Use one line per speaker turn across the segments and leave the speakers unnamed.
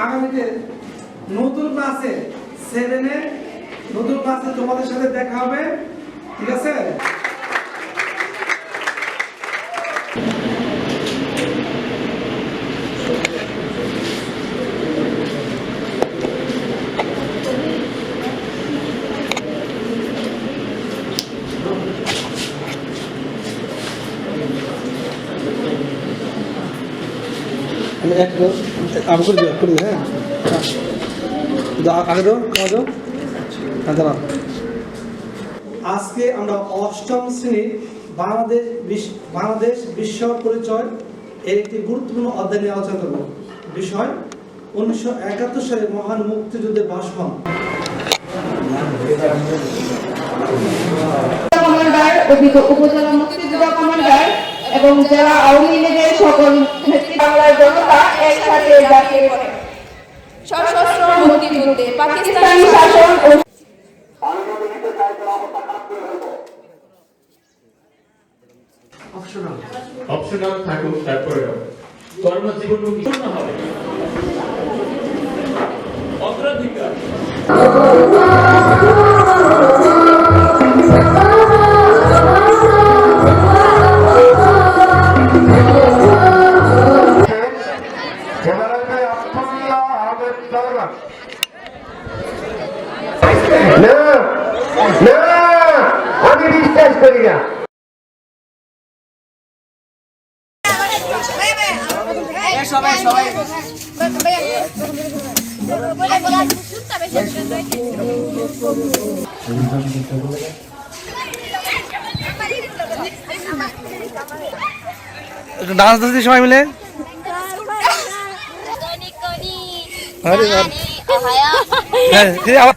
আগামীতে নতুন ক্লাসে সেভেনে নতুন ক্লাসে তোমাদের সাথে দেখা হবে ঠিক আছে? করে দিও করে দিও হ্যাঁ? আগে দাও দাও। হ্যাঁ দাঁড়াও। আজকে আমরা অষ্টম শ্রেণি বাংলাদেশ বাংলাদেশ বিশ্ব পরিচয় এর একটি গুরুত্বপূর্ণ অধ্যায় নিয়ে আলোচনা করব। বিষয়, উনিশশো একাত্তর সালে মহান মুক্তিযুদ্ধের ভাষণ
উপজেলা মুক্তিযোদ্ধা কমান্ডার এবং জেলা আওয়ামী লীগের সকল বাংলার জনতা একসাথে জাতীয় করে
সশস্ত্র মুক্তিযুদ্ধে
পাকিস্তানি শাসন ও
অপশনাল থাকুক তারপরেও কর্মজীবনমুখী পূর্ণ হবে? অগ্রাধিকার।
আমি বিশ্বাস করি না।
একটু ডান্স দিচ্ছি সবাই মিলে? আরে হ্যাঁ আবার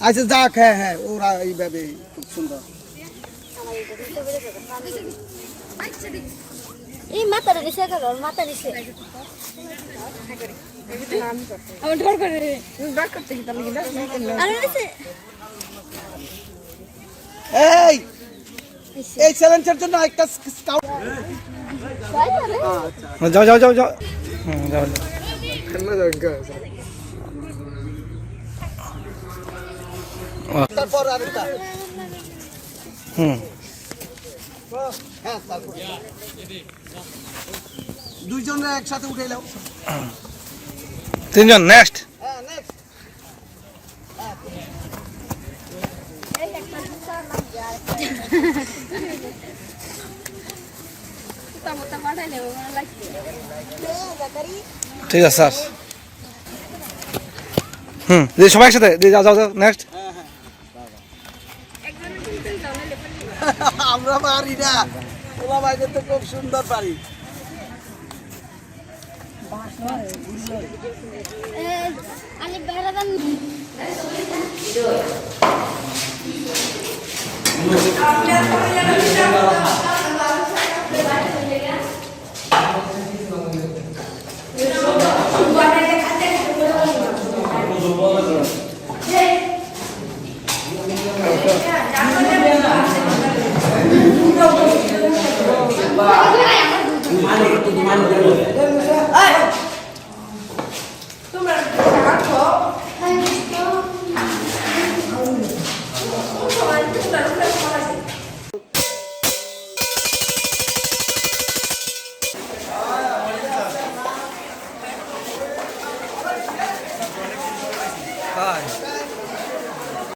আচ্ছা যাক হ্যাঁ হ্যাঁ ওরা এইভাবে খুব সুন্দর
এই মাথাটা দিছে কারণ মাথা দিছে আরে দিছে
এই এই চ্যালেঞ্জের জন্য একটা স্কাউট যাও যাও যাও যাও হুম যাও তারপর আরেকটা হুম। হ্যাঁ তারপর দুইজনরা একসাথে উঠে এলাও তিনজন নেক্সট হ্যাঁ নেক্সট ঠিক আছে স্যার। হুম সবাই একসাথে যাও যাও নেক্সট আমরা পারি না। ওলা ভাইদের তো খুব সুন্দর পারি
আমি